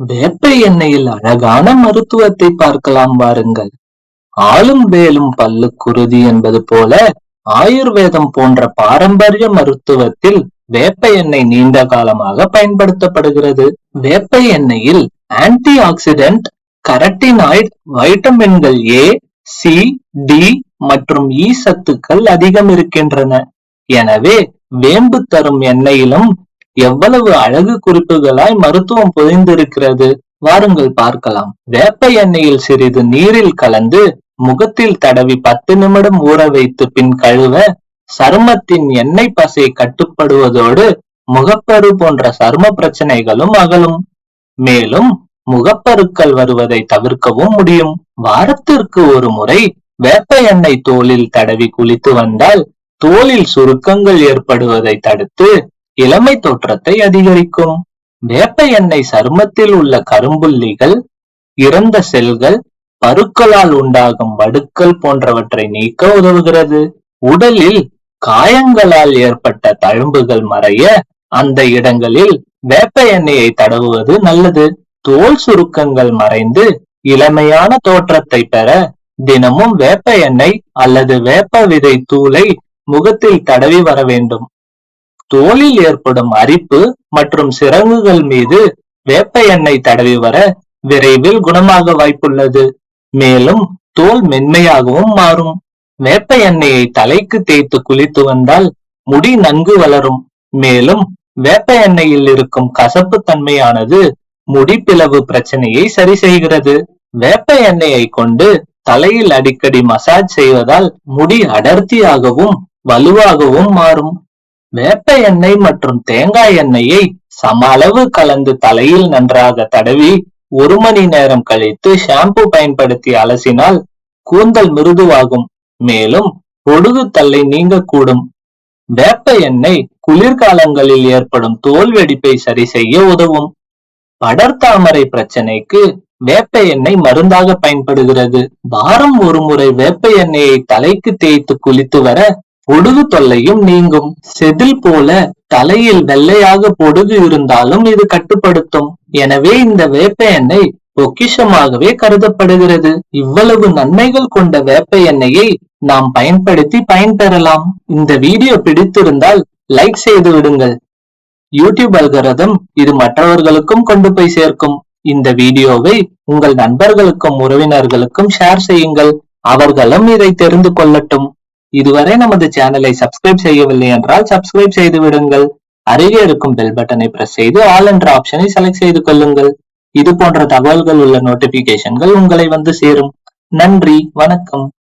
வேப்ப எண்ணெயில் அழகான மருத்துவத்தை பார்க்கலாம் வாருங்கள். ஆளும் வேலும் பல்லு குருதி என்பது போல ஆயுர்வேதம் போன்ற பாரம்பரிய மருத்துவத்தில் வேப்ப எண்ணெய் நீண்ட காலமாக பயன்படுத்தப்படுகிறது. வேப்ப எண்ணெயில் ஆன்டி ஆக்சிடென்ட் கரட்டினாய்ட் வைட்டமின்கள் ஏ சி டி மற்றும் இ சத்துக்கள் அதிகம் இருக்கின்றன. எனவே வேம்பு தரும் எண்ணெயிலும் எவ்வளவு அழகு குறிப்புகளாய் மருத்துவம் புதைந்திருக்கிறது. வாருங்கள் பார்க்கலாம். வேப்ப எண்ணெயில் சிறிது நீரில் கலந்து முகத்தில் தடவி பத்து நிமிடம் ஊற வைத்து பின் கழுவ சருமத்தின் எண்ணெய் பசை கட்டுப்படுவதோடு முகப்பரு போன்ற சரும பிரச்சனைகளும் அகலும். மேலும் முகப்பருக்கள் வருவதை தவிர்க்கவும் முடியும். வாரத்திற்கு ஒரு முறை வேப்ப எண்ணெய் தோலில் தடவி குளித்து வந்தால் தோலில் சுருக்கங்கள் ஏற்படுவதை தடுத்து இளமை தோற்றத்தை அதிகரிக்கும். வேப்ப எண்ணெய் சருமத்தில் உள்ள கரும்புள்ளிகள் இறந்த செல்கள் பருக்களால் உண்டாகும் வடுக்கள் போன்றவற்றை நீக்க உதவுகிறது. உடலில் காயங்களால் ஏற்பட்ட தழும்புகள் மறைய அந்த இடங்களில் வேப்ப எண்ணெயை தடவுவது நல்லது. தோல் சுருக்கங்கள் மறைந்து இளமையான தோற்றத்தை பெற தினமும் வேப்ப எண்ணெய் அல்லது வேப்ப விதை தூளை முகத்தில் தடவி வர வேண்டும். தோலில் ஏற்படும் அரிப்பு மற்றும் சிறங்குகள் மீது வேப்ப எண்ணெய் தடவி வர விரைவில் குணமாக வாய்ப்புள்ளது. மேலும் தோல் மென்மையாகவும் மாறும். வேப்ப எண்ணெயை தலைக்கு தேய்த்து குளித்து வந்தால் முடி நன்கு வளரும். மேலும் வேப்ப எண்ணெயில் இருக்கும் கசப்பு தன்மையானது முடி பிளவு பிரச்சனையை சரி செய்கிறது. வேப்ப எண்ணெயை கொண்டு தலையில் அடிக்கடி மசாஜ் செய்வதால் முடி அடர்த்தியாகவும் வலுவாகவும் மாறும். வேப்ப எண்ணெய் மற்றும் தேங்காய் எண்ணெயை சம அளவு கலந்து தலையில் நன்றாக தடவி ஒரு மணி நேரம் கழித்து ஷாம்பு பயன்படுத்தி அலசினால் கூந்தல் மிருதுவாகும். மேலும் பொடுகு தள்ளை நீங்கக்கூடும். வேப்ப எண்ணெய் குளிர்காலங்களில் ஏற்படும் தோல் வெடிப்பை சரி செய்ய உதவும். படர்தாமரை பிரச்சனைக்கு வேப்ப எண்ணெய் மருந்தாக பயன்படுகிறது. வாரம் ஒரு முறை வேப்ப எண்ணெயை தலைக்கு தேய்த்து குளித்து வர பொடுகு தொல்லையும் நீங்கும். செதில் போல தலையில் வெள்ளையாக பொடுகு இருந்தாலும் இது கட்டுப்படுத்தும். எனவே இந்த வேப்ப எண்ணெய் பொக்கிஷமாகவே கருதப்படுகிறது. இவ்வளவு நன்மைகள் கொண்ட வேப்ப எண்ணெயை நாம் பயன்படுத்தி பயன்பெறலாம் இந்த வீடியோ பிடித்திருந்தால் லைக் செய்து விடுங்கள். யூடியூப் அல்கரதம் இது மற்றவர்களுக்கும் கொண்டு போய் சேர்க்கும். இந்த வீடியோவை உங்கள் நண்பர்களுக்கும் உறவினர்களுக்கும் ஷேர் செய்யுங்கள். அவர்களும் இதை தெரிந்து கொள்ளட்டும். இதுவரை நமது சேனலை சப்ஸ்கிரைப் செய்யவில்லை என்றால் சப்ஸ்கிரைப் செய்து விடுங்கள். அருகே இருக்கும் பெல் பட்டனை பிரஸ் செய்து ஆல் என்ற ஆப்ஷனை செலக்ட் செய்து கொள்ளுங்கள். இது போன்ற தகவல்கள் உள்ள நோட்டிபிகேஷன்கள் உங்களை வந்து சேரும். நன்றி வணக்கம்.